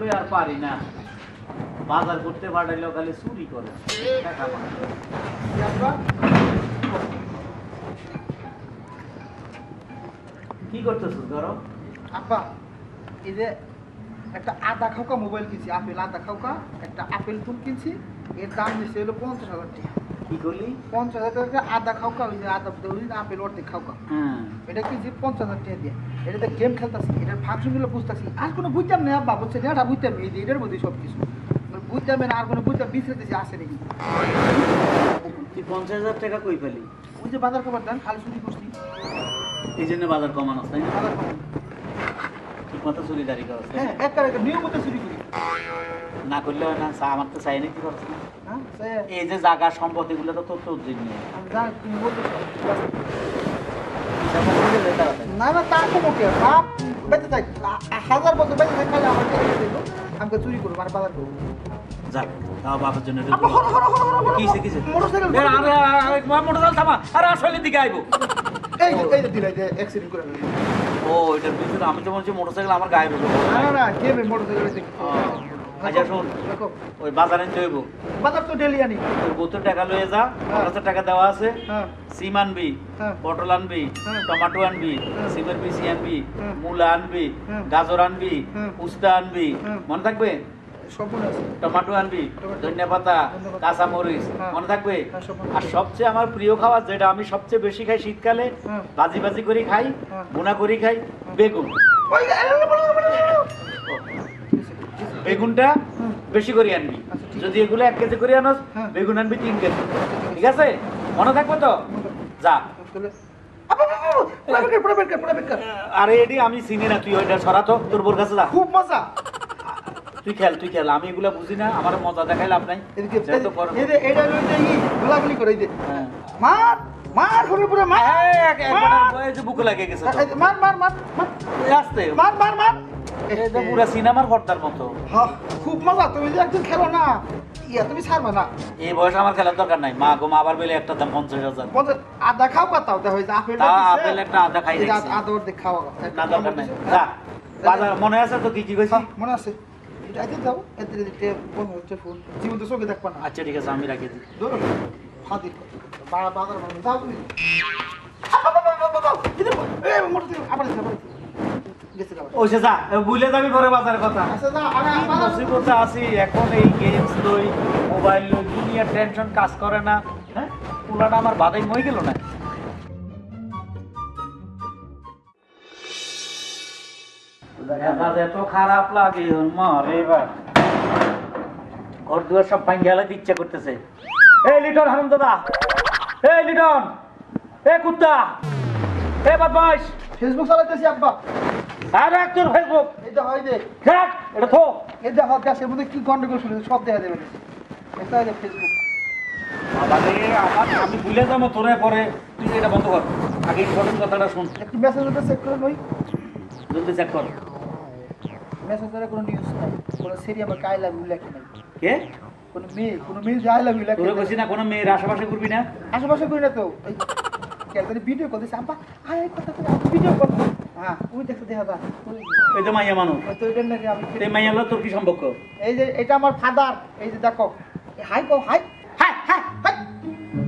লই আর পারি না। বাজার করতে পাঠাইলেও খালি চুরি করে। কি করতেছিস গরম আপা, এই যে একটা আদা খাওকা মোবাইল কিনছি, আপেল আদা খাওকা, একটা আপেল ফোন কিনছি, এর দাম নিচ্ছে হলো পঞ্চাশ হাজার টাকা। কি করলি পঞ্চাশ হাজার টাকা আদা খাওকা ওই যে ওই যে আপেল অর্ধেক খাওকা হ্যাঁ। এটা কিনছি পঞ্চাশ হাজার টাকা দিয়ে? এটাতে গেম খেলতেছি এটার ফাংশনগুলো বুঝতেছি। আর কোনো বুঝতাম না আব্বা বুঝছে এটা বুঝতাম এই যে এটার মধ্যে সব কিছু বুঝতাম না আর কোনো বুঝতাম বিশ্লেষে আসে নাকি? তুই পঞ্চাশ হাজার টাকা কই পেলি? ওই যে বাজার খাবার দেন খালি চুরি করছি। এই জন্য বাজার কমানো তাই না? বাজার ঠিক মতো চুরি দাঁড়ি করছ হ্যাঁ একটা নিয়মিত চুরি করি। না করলে না আমার তো চাই না কি করছ? না সে এই যে জায়গা সম্পত্তি গুলো তো তোর জন্য। না না তা তো মোটে না বেঁচে থাক। হাজার বছর বেঁচে থাক খালি আমার আমাকে চুরি করব আর বাজার করব যাক তাও বাবার জন্য একটু আপা, হরো, হরো, হরো, হরো, হরো। কিসে কিসে? মোটরসাইকেল আরে, আরে, মোটরসাইকেল থামা। আরে আসলে দিকে আইবো। এই যে এই যে যে অ্যাক্সিডেন্ট করে ও আমি তো মনে হচ্ছে মোটরসাইকেল আমার গায়ে না না না মোটরসাইকেল আচ্ছা শোন ওই বাজারে হইব বাজার তো ডেলি আনি তোর বোতল টাকা লয়ে যা পাঁচ হাজার টাকা দেওয়া আছে হ্যাঁ সিম আনবি হ্যাঁ। পটল আনবি হ্যাঁ। টমেটো আনবি হ্যাঁ। সিমের বিচি আনবি হ্যাঁ। মূলা আনবি হ্যাঁ। গাজর আনবি হ্যাঁ। উস্তা আনবি হ্যাঁ। মনে থাকবে টমেটো আনবি। ধনিয়া পাতা কাঁচা মরিচ হ্যাঁ। মনে থাকবে হ্যাঁ, আর সবচেয়ে আমার প্রিয় খাবার যেটা আমি সবচেয়ে বেশি খাই শীতকালে হ্যাঁ। ভাজি ভাজি করে খাই হ্যাঁ। বোনা করে খাই বেগুন বেগুনটা বেশি করে আনবি। আচ্ছা, যদি এগুলো এক কেজি করে আনস হ্যাঁ। বেগুন আনবি তিন কেজি। ঠিক আছে? মনে থাকবে তো? যা। আরে এডি আমি চিনি না তুই ওইটা সরাতো তোর বোর কাছে যা। খুব মজা। তুই খেল তুই খেল আমি এগুলা বুঝি না আমার মজা দেখাই লাভ নাই। এদিকে যেহেতু পরে- এই যে এটা হলো যে ই, গোলাগুলি করে এই যে। হ্যাঁ। মার মার করে পুরো মার। বুকে লাগে গেছে যে, মার মার মার মার। আস্তে। মার মার মার। যে পুরা সিনেমার পর্দার মতো হ্যাঁ, খুব মজা তুমি যে একদিন খেলো না ইয়া তুমি ছাড়বে না এই বয়সে আমার খেলার দরকার নাই মা গো মা আবার বেলে একটা দাম পঞ্চাশ হাজার আদা খাও কথা ওটা হয়েছে আপেল আপেল একটা আধা খাই আদা ওর খাওয়া না দরকার নাই যা বাজার মনে আছে তো কি কি কইছি হ্যাঁ, মনে আছে এটা যাও এতে দিতে ফোন হচ্ছে ফোন জীবন্ত চোখে দেখবা না আচ্ছা ঠিক আছে আমি রাখি দিই ধরো হাতি বাজার যাও তুমি মোটর আবার আবার সে যা যাবি পরে কথা। আচ্ছা, মুসিবতে আছি এখন এই গেমস লই মোবাইল লই দুনিয়ার টেনশন কাজ করে না। হ্যাঁ? পুলাটা আমার বাদাই মই গেল না? এত খারাপ লাগে মারে এবার ঘর দুয়ার সব ভাঙ্গে ইচ্ছা করতেছে। এই লিটন হারাম দাদা এই লিটন এ কুত্তা এ বদমাইশ। ফেসবুক চালাইতেছি আব্বা। আর এক তোর ফেসবুক হয় এটা থো। এই যে মধ্যে কি গন্ডগোল শুনে সব দেখা দেবে এটা হয় ফেসবুক বাবারে আমার আমি ভুলে যাব তোরে পরে। তুই এটা বন্ধ কর। আগে ইম্পর্টেন্ট কথাটা শুন। একটি মেসেজ ওটা চেক করে জলদি চেক কর। কোনো নিউজ নাই। কোনো সিরিয়াল বা কাই লাভ ইউ লেখে নাই। কে? কোনো মেয়ে কোনো মেয়ে যে তোরে। না কোনো মেয়ের আশেপাশে করবি না। আশেপাশে করি না তো। ভিডিও কল দিছে আব্বা আয় কথা করে ভিডিও কল হ্যাঁ ওই দেখতে দেখা যা ওই- ওই মাইয়া মানুষ। তো এটা নাকি আমি এই মাইয়া হলো তোর কি সম্পর্ক? এই যে এটা আমার ফাদার এই যে দেখো হাই কো হাই হাই হাই হাই।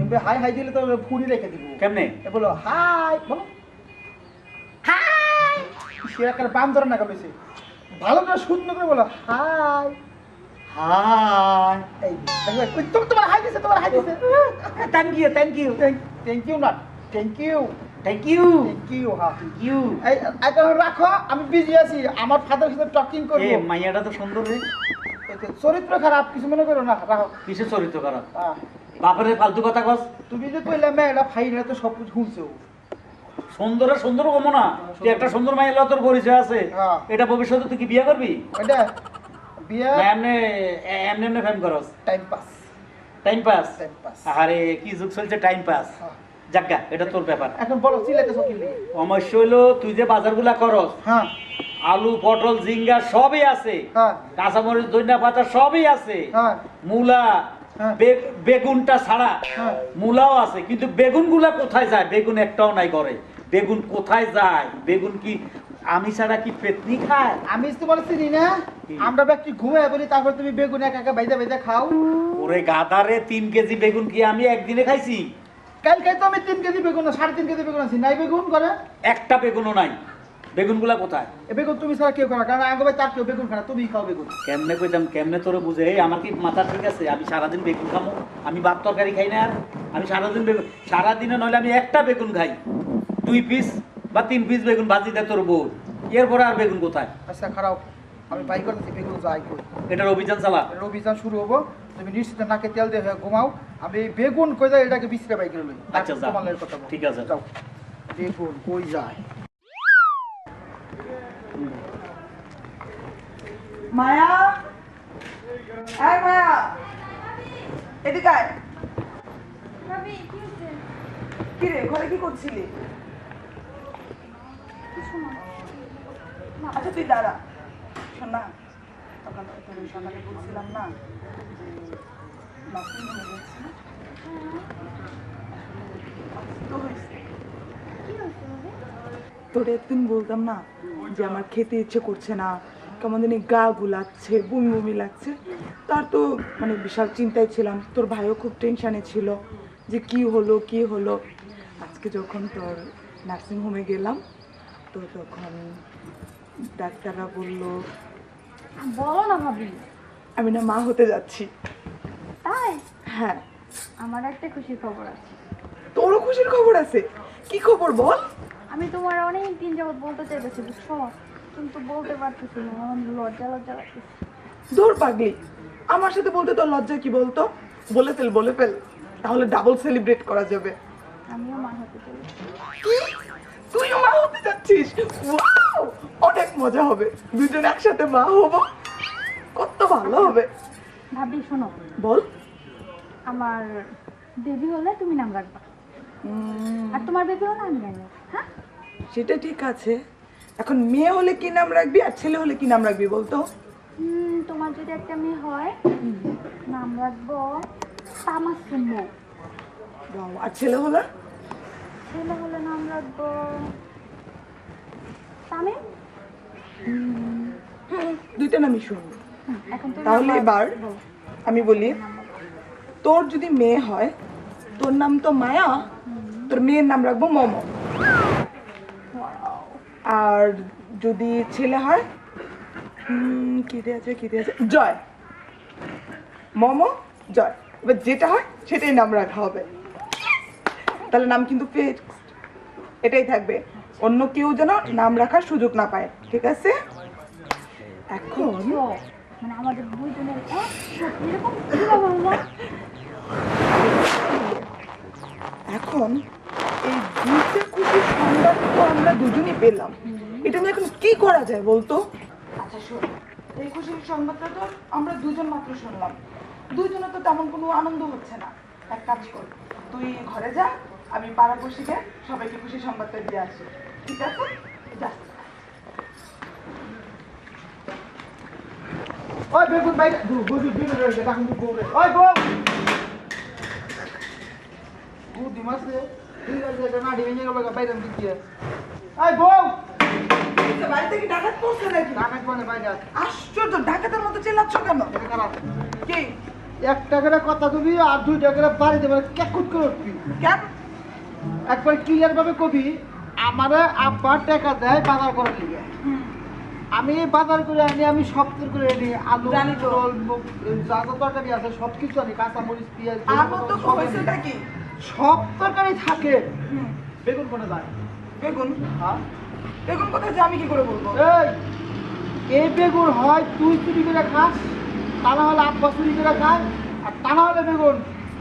এমনি হাই হাই দিলে তো ফুড়ি রেখে দিব। কেমনে? বলো হাই বলো। হাই! সে একটা বাম ধরে না ভালো করে সুন্দর করে বলো হাই। হাই। এই তোমার হাই দিছে তোমার হাই দিছে। Thank you thank you thank you না thank you thank you thank you হ্যাঁ ইউ এই এটা রাখো আমি বিজি আছি আমার ফাদার সাথে টকিং এ করব মাইয়াটা তো সুন্দর রে। চরিত্র খারাপ কিছু মনে করো না রাখো। কিসের চরিত্র খারাপ। বাপের ফালতু কথা কস। তুমি যে কইলে মেয়েটা ফাইনে তো সব কিছু শুনছো সুন্দর সুন্দর কমো না। তুই একটা সুন্দর মাইয়া হলো তোর পরিচয় আছে। এটা ভবিষ্যতে তুই কি বিয়ে করবি? এটা বিয়া এমনি এমনি এমনি করস। Time pass time pass time pass আরে কি যুগ চলছে টাইম পাস যাজ্ঞা এটা তোর ব্যাপার। এখন বলো চিলাইতে সকিল সমস্যা হইল তুই যে বাজারগুলা করস হ্যাঁ। আলু পটল জিঙ্গা সবই আছে। হ্যাঁ। কাঁচামরিচ ধনিয়া পাতা সবই আছে। হ্যাঁ। মূলা হ্যাঁ। বেগুনটা ছাড়া। মূলাও আছে কিন্তু বেগুনগুলা কোথায় যায়? বেগুন একটাও নাই করে বেগুন কোথায় যায়? বেগুন কি আমি ছাড়া কি পেতনি খায়? আমি তোমার চিনি না? আমরা ব্যক্তি ঘুমায় বলি তারপর তুমি বেগুন একা একা বাইদা বাইদা খাও। ওরে গাদারে তিন কেজি বেগুন কি আমি একদিনে খাইছি? কালকে তো আমি তিন কেজি বেগুন সাড়ে তিন কেজি বেগুন আছি নাই বেগুন করে? একটা বেগুনও নাই। বেগুনগুলা কোথায়? এ বেগুন তুমি ছাড়া কেউ খাও কারণ আগে তার কেউ বেগুন খানা তুমি খাও বেগুন। কেমনে কইতাম কেমনে তোরে বুঝে? এই আমার কি মাথা ঠিক আছে? আমি সারাদিন বেগুন খামো আমি ভাত তরকারি খাই না আর। আমি সারাদিন বেগুন সারাদিনে নইলে আমি একটা বেগুন খাই। দুই পিস বা তিন পিস বেগুন ভাজি দেয় তোর বউ। এরপরে আর বেগুন কোথায়? আচ্ছা খারাপ। আমি বাই করতেছি বেগুন যাই করি। এটার অভিযান চালা। এর অভিযান শুরু হব। তুমি নিশ্চিত নাকে তেল দিয়ে ঘুমাও আমি এই বেগুন কই যায় এটাকে বিশ্রে বাই করে লই। আচ্ছা, যা। তোমার কথা ঠিক আছে। যাও। বেগুন কই যায়? মায়া? এই মায়া! এদিকে আয়। ভাবি কি হচ্ছে? কি রে ঘরে কি করছিলি? কিছু না। আচ্ছা তুই দাঁড়া। শোন তখন তো সকালে বলছিলাম না, যে গেছি। একদিন বলতাম না, যে আমার খেতে ইচ্ছে করছে না, কেমন জানি গা গুলাচ্ছে, বমি বমি লাগছে। তার তো মানে বিশাল চিন্তায় ছিলাম, তোর ভাইও খুব টেনশানে ছিল, যে কি হলো কি হলো। আজকে যখন তোর নার্সিং হোমে গেলাম, তো তখন ডাক্তাররা বলল বলো না ভাবি। আমি না মা হতে যাচ্ছি। তাই? হ্যাঁ। আমার একটা খুশির খবর আছে। তোরও খুশির খবর আছে? কি খবর বল? আমি তোমার অনেক দিন যাবত বলতে চাইতেছি বুঝছ? কিন্তু বলতে পারতেছি না আমার লজ্জা লজ্জা লাগতেছে। দূর পাগলি আমার সাথে বলতে তোর লজ্জা কি বলতো? বলে ফেল বলে ফেল তাহলে ডাবল সেলিব্রেট করা যাবে। আমিও মা হতে চাই। তুইও মা যাচ্ছিস! অনেক মজা হবে। দুজন একসাথে মা হব। কত ভালো হবে। ভাবি শোনো। বল। আমার বেবি হলে তুমি নাম রাখবা। আর তোমার বেবি হলে আমি রাখব হ্যাঁ? সেটা ঠিক আছে। এখন মেয়ে হলে কি নাম রাখবি আর ছেলে হলে কি নাম রাখবি বলতো? তোমার যদি একটা মেয়ে হয় নাম রাখব তামাসুমো Wow, আর ছেলে হলে? ছেলে হলে নাম রাখব তামিম দুইটা নামই এখন তাহলে এবার আমি বলি তোর যদি মেয়ে হয় তোর নাম তো মায়া তোর মেয়ের নাম রাখব মমো। আর যদি ছেলে হয় উম, কি দিয়ে আছে কি দিয়ে আছে? জয়। মমো জয়। এবার যেটা হয় সেটাই নাম রাখা হবে। তাহলে নাম কিন্তু ফিক্সড এটাই থাকবে। অন্য কেউ যেন নাম রাখার সুযোগ না পায় ঠিক আছে? এখন মানে আমাদের দুইজনের এখন এই দুইটা সংবাদ তো আমরা দুজনই পেলাম। এটা নিয়ে এখন কি করা যায় বলতো? আচ্ছা শোন এই খুশির সংবাদটা তো আমরা দুজন মাত্র শুনলাম। দুইজনে তো তেমন কোনো আনন্দ হচ্ছে না। এক কাজ কর তুই ঘরে যা আমি পাড়াপড়শিকে সবাইকে খুশি সংবাদটা দিয়ে আসি ঠিক আছে? ওই বেগুন দু বুঝু দিন রয়েছে এখন তুই বউ ওই বউ বউ দিমাসে ঠিক আছে এটা গেল বাইরে আমি ওই বউ ডাকাত নাকি? ডাকাত মানে বাইরে। আশ্চর্য ডাকাতের মতো চেল্লাচ্ছ কেন? কি? এক টাকার কথা কবি আর দুই টাকার বাড়ি দেবে কেকুট করে উঠবি। কেন একবার ক্লিয়ার ভাবে কবি আমার আব্বা টাকা দেয় বাজার করার লিগে। আমি বাজার করে আনি আমি সব কিছু করে আনি আলু মুগ, যা তরকারি আছে সব কিছু আনি কাঁচা মরিচ পেঁয়াজ সব তরকারি থাকে। বেগুন কোনে যায়? বেগুন? হ্যাঁ? বেগুন কোথায় যে আমি কি করে বলব? এই এই বেগুন হয় তুই চুরি করে খাস তা না হলে আব্বা চুরি করে খায় আর তা না হলে বেগুন।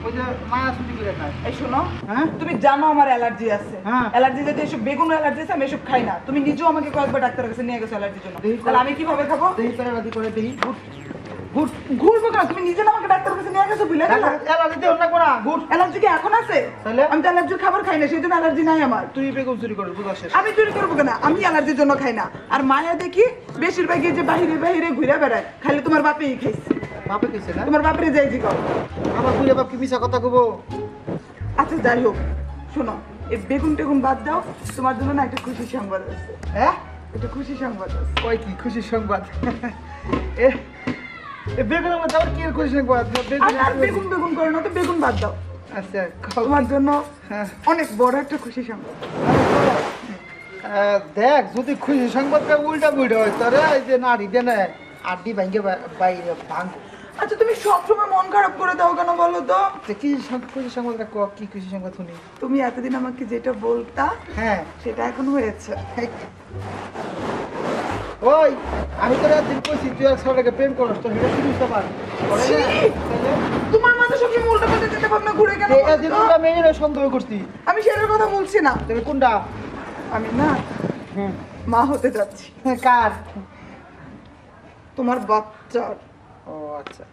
ওই যে মায়া চুরি করে খায়। এই শোনো হ্যাঁ? তুমি জানো আমার অ্যালার্জি আছে। হ্যাঁ। অ্যালার্জি যদি এসব বেগুন অ্যালার্জি আছে আমি এসব খাই না। তুমি নিজেও আমাকে কয়েকবার ডাক্তারের কাছে নিয়ে গেছো অ্যালার্জির জন্য। তাহলে আমি কীভাবে খাব? দেহি করে রাজি করে দেহি গুড গুড ঘুরবো কেন? তুমি নিজে আমাকে ডাক্তারের কাছে নিয়ে গেছো বুঝলে গেলা? এলাকাতে অন্য করা গুড অ্যালার্জি কি এখন আছে? তাহলে? আমি তো অ্যালার্জির খাবার খাই না সেই জন্য অ্যালার্জি নাই আমার। তুই বেগুন চুরি করে বুঝা আমি চুরি করব কেন? আমি অ্যালার্জির জন্য খাই না। আর মায়া দেখি বেশিরভাগই যে বাহিরে বাহিরে ঘুরে বেড়ায়। খালি তোমার বাপেই খাইছে। বাপে কইছে না? তোমার বাপরে যাই জি আমার বুড়ে বাপ কি মিছা কথা কব আচ্ছা যাই হোক শোনো এই বেগুন টেগুন বাদ দাও তোমার জন্য না একটা খুশি সংবাদ আছে। হ্যাঁ? এটা খুশি সংবাদ আছে। কয় কি খুশি সংবাদ? এ আবার কি খুশি সংবাদ? বেগুন আর বেগুন বেগুন করো না তো বেগুন বাদ দাও। আচ্ছা তোমার জন্য হ্যাঁ। অনেক বড় একটা খুশি সংবাদ। দেখ যদি খুশি সংবাদটা উল্টা বুল্টা হয় তাহলে এই যে দেনে আড্ডি ভাঙ্গে বাইরে ভাঙবো। আচ্ছা তুমি সবসময় মন খারাপ করে দাও কেন বলো তো? তো কি সং- খুশি ক কি খুশি সংবাদ শুনি? তুমি এতদিন আমাকে যেটা বলতা হ্যাঁ। সেটা এখন হয়েছে। ওই আমি তোর একদিন কইছি তুই এক ছেলেকে প্রেম করস তো সেটা কি বুঝতে পার তোমার মাথা সবসময় উল্টো পাল্টা যেতে ভাবনা ঘুরে কেন বলো একদিন তো? তোরা মেয়ে সন্দেহ করছি। আমি সেটার কথা বলছি না। তাহলে কোনটা? আমি না মা হতে যাচ্ছি। হ্যাঁ, কার? তোমার বাচ্চার ও আচ্ছা।